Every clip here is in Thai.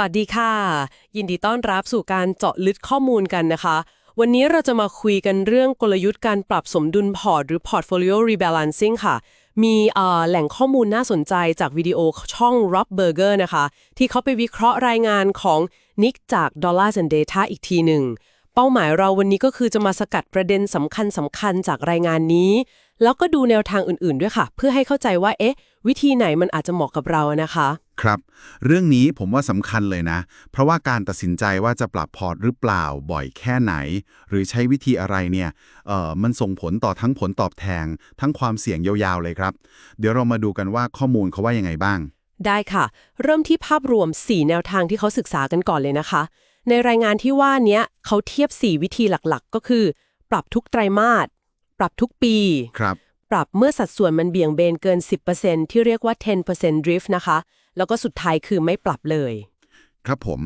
วัสดีค่ะ ยินดีต้อนรับสู่การเจาะลึกข้อมูลกันนะคะ วันนี้เราจะมาคุยกันเรื่องกลยุทธ์การปรับสมดุลพอร์ตหรือ portfolio rebalancing ค่ะ มีอ่อแหล่งข้อมูลน่าสนใจจากวิดีโอช่อง Rob Berger นะคะ ที่เขาไปวิเคราะห์รายงานของนิกจาก Dollars and Data อีกทีหนึ่ง เป้าหมายเราวันนี้ก็คือจะมาสกัดประเด็นสำคัญสำคัญจากรายงานนี้ แล้วก็ดูแนวทางอื่นๆด้วยค่ะ เพื่อให้เข้าใจว่า เอ๊ะ วิธีไหนมันอาจจะเหมาะกับเรานะคะ ครับ เรื่องนี้ผมว่าสำคัญเลยนะ เพราะว่าการตัดสินใจว่าจะปรับพอร์ตหรือเปล่าบ่อยแค่ไหน หรือใช้วิธีอะไรเนี่ยเอ่อมันส่งผลต่อทั้งผลตอบแทนทั้งความเสี่ยงยาวๆเลยครับ เดี๋ยวเรามาดูกันว่าข้อมูลเขาว่ายังไงบ้าง ได้ค่ะ เริ่มที่ภาพรวม 4 แนวทางที่เขาศึกษากันก่อนเลยนะคะ ในรายงานที่ว่าเนี้ยเขาเทียบ 4 วิธีหลักๆ ก็คือ ปรับทุกไตรมาส ปรับทุกปี ครับ ปรับเมื่อสัดส่วนมันเบี่ยงเบนเกิน 10%ที่เรียกว่า 10% drift นะคะ แล้วก็สุดท้ายคือไม่ปรับเลย ครับผม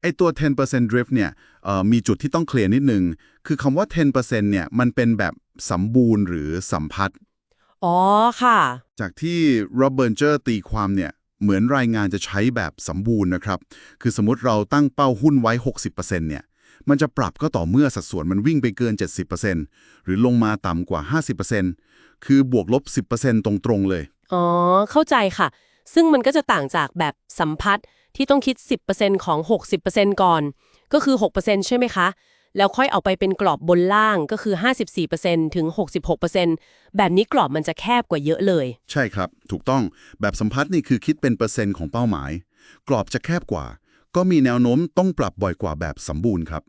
ไอตัว 10% drift เนี่ยเอ่อมีจุดที่ต้องเคลียร์นิดนึง คือคำว่า 10%เนี่ย มันเป็นแบบสมบูรณ์หรือสัมพัทธ์ อ๋อค่ะ จากที่โรเบิร์ตเจอร์ตีความเนี่ย เหมือนรายงานจะใช้แบบสมบูรณ์นะครับ คือสมมติเราตั้งเป้าหุ้นไว้ 60%เนี่ย มันจะปรับก็ต่อเมื่อสัดส่วนมันวิ่งไปเกิน 70%หรือลงมาต่ำกว่า 50%คือบวกลบ 10%ตรงๆเลย อ๋อ เข้าใจค่ะ ซึ่งมันก็จะต่างจากแบบสัมพัทธ์ที่ต้องคิด 10%ของ 60%ก่อน ก็คือ 6%ใช่ไหมคะ แล้วค่อยเอาไปเป็นกรอบบนล่างก็คือ 54%ถึง 66%แบบนี้กรอบมันจะแคบกว่าเยอะเลย ใช่ครับ ถูกต้องแบบสัมพัทธ์นี่คือคิดเป็นเปอร์เซ็นต์ของเป้าหมาย กรอบจะแคบกว่า ก็มีแนวโน้มต้องปรับบ่อยกว่าแบบสมบูรณ์ครับ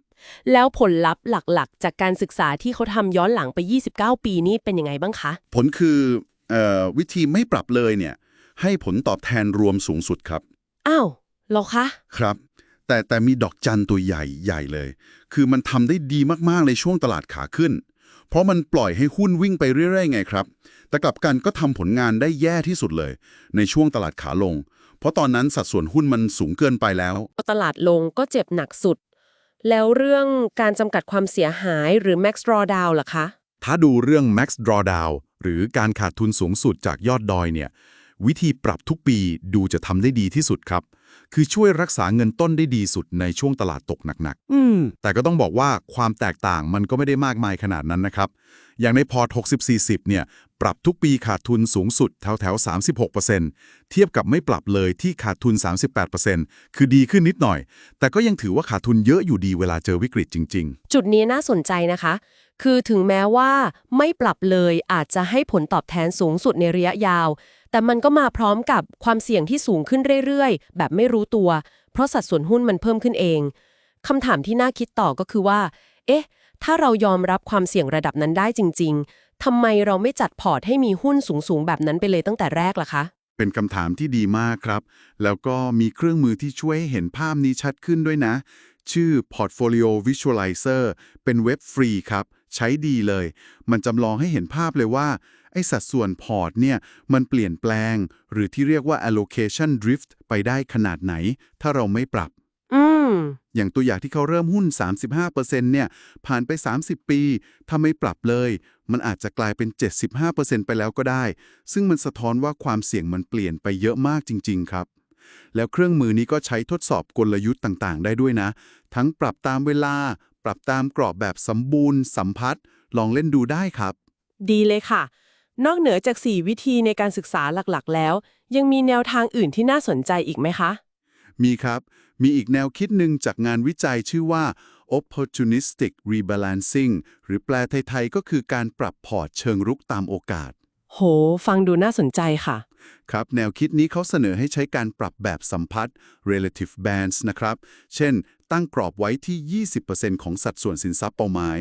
แล้วผลลัพธ์หลักๆ จากการศึกษาที่เขาทำย้อนหลังไป 29 ปีนี่เป็นยังไงบ้างคะ ผลคือเออวิธีไม่ปรับเลยเนี่ย ให้ผลตอบแทนรวมสูงสุดครับ อ้าวเหรอคะ ครับ แต่แต่มีดอกจันตัวใหญ่ใหญ่เลย คือมันทำได้ดีมากๆในช่วงตลาดขาขึ้น เพราะมันปล่อยให้หุ้นวิ่งไปเรื่อยๆไงครับ แต่กลับกันก็ทำผลงานได้แย่ที่สุดเลย ในช่วงตลาดขาลง เพราะตอนนั้นสัดส่วนหุ้นมันสูงเกินไปแล้ว ตลาดลงก็เจ็บหนักสุด แล้วเรื่องการจำกัดความเสียหายหรือ max drawdown ล่ะคะ ถ้าดูเรื่อง max drawdown หรือการขาดทุนสูงสุดจากยอดดอยเนี่ย วิธีปรับทุกปีดูจะทำได้ดีที่สุดครับ คือช่วยรักษาเงินต้นได้ดีสุดในช่วงตลาดตกหนักอืมๆแต่ก็ต้องบอกว่าความแตกต่างมันก็ไม่ได้มากมายขนาดนั้นนะครับ อย่างในพอร์ต60-40 เนี่ย ปรับทุกปีขาดทุนสูงสุดแถวแถวๆ36%เทียบกับไม่ปรับเลยที่ขาดทุน 38%คือดีขึ้นนิดหน่อย แต่ก็ยังถือว่าขาดทุนเยอะอยู่ดีเวลาเจอวิกฤตจริง ๆ จุดนี้น่าสนใจนะคะคือถึงแม้ว่าไม่ปรับเลยอาจจะให้ผลตอบแทนสูงสุดในระยะยาว แต่มันก็มาพร้อมกับความเสี่ยงที่สูงขึ้นเรื่อยๆ แบบไม่รู้ตัว เพราะสัดส่วนหุ้นมันเพิ่มขึ้นเองคำถามที่น่าคิดต่อก็คือว่า เอ๊ะ ถ้าเรายอมรับความเสี่ยงระดับนั้นได้จริง ๆทำไมเราไม่จัดพอร์ตให้มีหุ้นสูงๆแบบนั้นไปเลยตั้งแต่แรกล่ะคะเป็นคำถามที่ดีมากครับ แล้วก็มีเครื่องมือที่ช่วยเห็นภาพนี้ชัดขึ้นด้วยนะ ชื่อ Portfolio Visualizer เป็นเว็บฟรีครับ ใช้ดีเลย มันจำลองให้เห็นภาพเลยว่า ไอ้สัดส่วนพอร์ตเนี่ยมันเปลี่ยนแปลง หรือที่เรียกว่า allocation drift ไปได้ขนาดไหน ถ้าเราไม่ปรับอืมอย่างตัวอย่างที่เขาเริ่มหุ้น 35%เนี่ย ผ่านไป 30 ปี ถ้าไม่ปรับเลย มันอาจจะกลายเป็น 75%ไปแล้วก็ได้ ซึ่งมันสะท้อนว่าความเสี่ยงมันเปลี่ยนไปเยอะมากจริง ๆ ครับ แล้วเครื่องมือนี้ก็ใช้ทดสอบกลยุทธ์ต่างๆ ได้ด้วยนะ ทั้งปรับตามเวลา ปรับตามกรอบแบบสมบูรณ์ สัมพัทธ์ลองเล่นดูได้ครับ ดีเลยค่ะ นอกเหนือจาก 4 วิธีในการศึกษาหลักๆ แล้ว ยังมีแนวทางอื่นที่น่าสนใจอีกไหมคะ มีครับ มีอีกแนวคิดหนึ่งจากงานวิจัยชื่อว่า opportunistic rebalancing หรือแปลไทยๆ ก็คือการปรับพอร์ตเชิงรุกตามโอกาส โห ฟังดูน่าสนใจค่ะ ครับ แนวคิดนี้เขาเสนอให้ใช้การปรับแบบสัมพัทธ์ relative bands นะครับ เช่น ตั้งกรอบไว้ที่ 20%ของสัดส่วนสินทรัพย์เป้าหมาย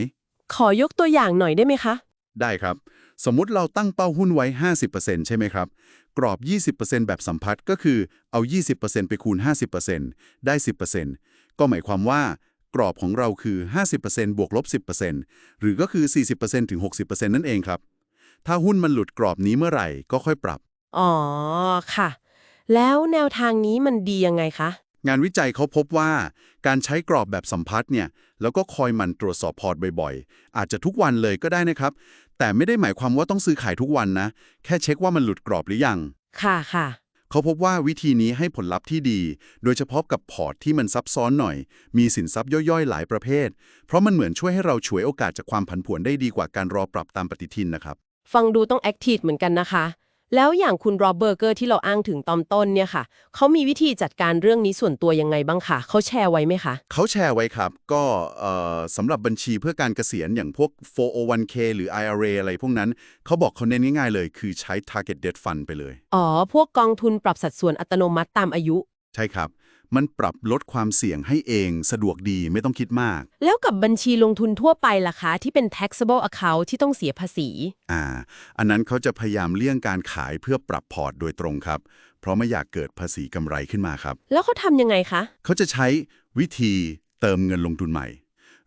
ขอยกตัวอย่างหน่อยได้ไหมคะ ได้ครับ สมมุติเราตั้งเป้าหุ้นไว้ 50%ใช่ไหมครับ กรอบ 20%แบบสัมพัทธ์ก็คือเอา 20%ไปคูณ 50%ได้ 10%ก็หมายความว่า กรอบของเราคือ 50%บวกลบ 10%หรือก็คือ 40%ถึง 60%นั่นเองครับ ถ้าหุ้นมันหลุดกรอบนี้เมื่อไหร่ก็ค่อยปรับ อ๋อ ค่ะ แล้วแนวทางนี้มันดียังไงคะ งานวิจัยเขาพบว่าการใช้กรอบแบบสัมพัทธ์เนี่ยแล้วก็คอยหมันตรวจสอบพอร์ตบ่อยๆ อาจจะทุกวันเลยก็ได้นะครับ แต่ไม่ได้หมายความว่าต้องซื้อขายทุกวันนะ แค่เช็คว่ามันหลุดกรอบหรือยัง ค่ะค่ะเขาพบว่าวิธีนี้ให้ผลลัพธ์ที่ดี โดยเฉพาะกับพอร์ตที่มันซับซ้อนหน่อย มีสินทรัพย์ย่อยๆ หลายประเภท เพราะมันเหมือนช่วยให้เราฉวยโอกาสจากความผันผวนได้ดีกว่าการรอปรับตามปฏิทินนะครับ ฟังดูต้องแอคทีฟเหมือนกันนะคะ แล้วอย่างคุณโรเบอร์เกอร์ที่เราอ้างถึงตอนต้นเนี่ยค่ะ เขามีวิธีจัดการเรื่องนี้ส่วนตัวยังไงบ้างคะเขาแชร์ไว้ไหมคะ เขาแชร์ไว้ครับ ก็เอ่อสำหรับบัญชีเพื่อการเกษียณอย่างพวก 401k หรือ IRA อะไรพวกนั้น เขาบอกเขาเน้นง่ายๆเลย คือใช้ target date fund ไปเลย อ๋อ พวกกองทุนปรับสัดส่วนอัตโนมัติตามอายุ ใช่ครับ มันปรับลดความเสี่ยงให้เองสะดวกดีไม่ต้องคิดมาก แล้วกับบัญชีลงทุนทั่วไปล่ะคะ ที่เป็น taxable account ที่ต้องเสียภาษี อ่า อันนั้นเขาจะพยายามเลี่ยงการขายเพื่อปรับพอร์ตโดยตรงครับ เพราะไม่อยากเกิดภาษีกำไรขึ้นมาครับ แล้วเขาทำยังไงคะ เขาจะใช้วิธีเติมเงินลงทุนใหม่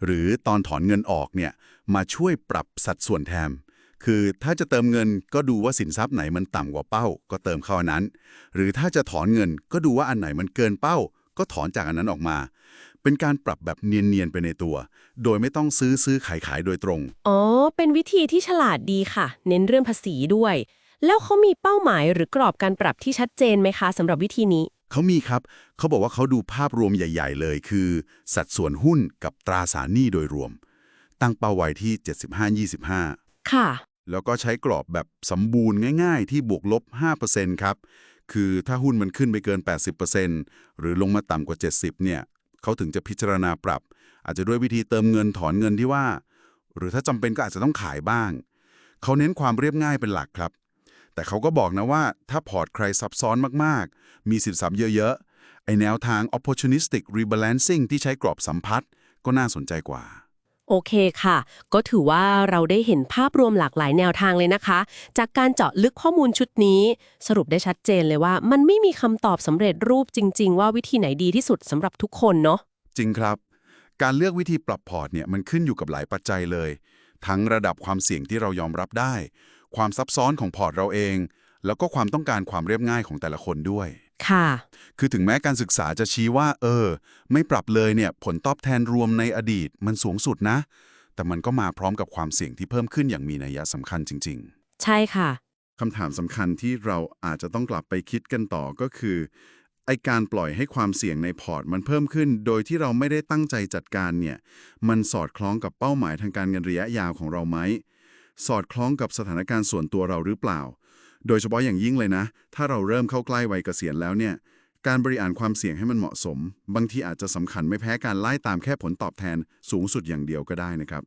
หรือตอนถอนเงินออกเนี่ยมาช่วยปรับสัดส่วนแทน คือถ้าจะเติมเงินก็ดูว่าสินทรัพย์ไหนมันต่ำกว่าเป้า ก็เติมเข้าอันนั้น หรือถ้าจะถอนเงินก็ดูว่าอันไหนมันเกินเป้า ก็ถอนจากอันนั้นออกมา เป็นการปรับแบบเนียนๆไปในตัว โดยไม่ต้องซื้อซื้อขายขายโดยตรง อ๋อ เป็นวิธีที่ฉลาดดีค่ะ เน้นเรื่องภาษีด้วย แล้วเขามีเป้าหมายหรือกรอบการปรับที่ชัดเจนไหมคะสำหรับวิธีนี้เขามีครับ เขาบอกว่าเขาดูภาพรวมใหญ่ ๆ เลย คือ สัดส่วนหุ้นกับตราสารหนี้โดยรวม ตั้งเป้าไว้ที่ 75-25 ค่ะ แล้วก็ใช้กรอบแบบสมบูรณ์ง่าย ๆ ที่บวกลบ 5%ครับ คือถ้าหุ้นมันขึ้นไปเกิน 80%หรือลงมาต่ำกว่า 70 เนี่ย เขาถึงจะพิจารณาปรับ อาจจะด้วยวิธีเติมเงินถอนเงินที่ว่า หรือถ้าจำเป็นก็อาจจะต้องขายบ้าง เขาเน้นความเรียบง่ายเป็นหลักครับ แต่เขาก็บอกนะว่าถ้าพอร์ตใครซับซ้อนมากๆ มีสินทรัพย์เยอะๆ ไอแนวทาง opportunistic rebalancing ที่ใช้กรอบสัมพัทธ์ก็น่าสนใจกว่า โอเคค่ะ ก็ถือว่าเราได้เห็นภาพรวมหลากหลายแนวทางเลยนะคะ จากการเจาะลึกข้อมูลชุดนี้ สรุปได้ชัดเจนเลยว่า มันไม่มีคำตอบสำเร็จรูปจริง ๆ ว่าวิธีไหนดีที่สุดสำหรับทุกคนเนาะจริงครับ การเลือกวิธีปรับพอร์ตเนี่ยมันขึ้นอยู่กับหลายปัจจัยเลย ทั้งระดับความเสี่ยงที่เรายอมรับได้ ความซับซ้อนของพอร์ตเราเอง แล้วก็ความต้องการความเรียบง่ายของแต่ละคนด้วย ค่ะ คือถึงแม้การศึกษาจะชี้ว่า เออ ไม่ปรับเลยเนี่ยผลตอบแทนรวมในอดีตมันสูงสุดนะ แต่มันก็มาพร้อมกับความเสี่ยงที่เพิ่มขึ้นอย่างมีนัยสำคัญจริง ๆ ใช่ค่ะคำถามสำคัญที่เราอาจจะต้องกลับไปคิดกันต่อก็คือไอการปล่อยให้ความเสี่ยงในพอร์ตมันเพิ่มขึ้น โดยที่เราไม่ได้ตั้งใจจัดการเนี่ย มันสอดคล้องกับเป้าหมายทางการเงินระยะยาวของเราไหม สอดคล้องกับสถานการณ์ส่วนตัวเราหรือเปล่า โดยเฉพาะอย่างยิ่งเลยนะ ถ้าเราเริ่มเข้าใกล้วัยเกษียณแล้วเนี่ยการบริหารความเสี่ยงให้มันเหมาะสม บางทีอาจจะสำคัญไม่แพ้การไล่ตามแค่ผลตอบแทนสูงสุดอย่างเดียวก็ได้นะครับ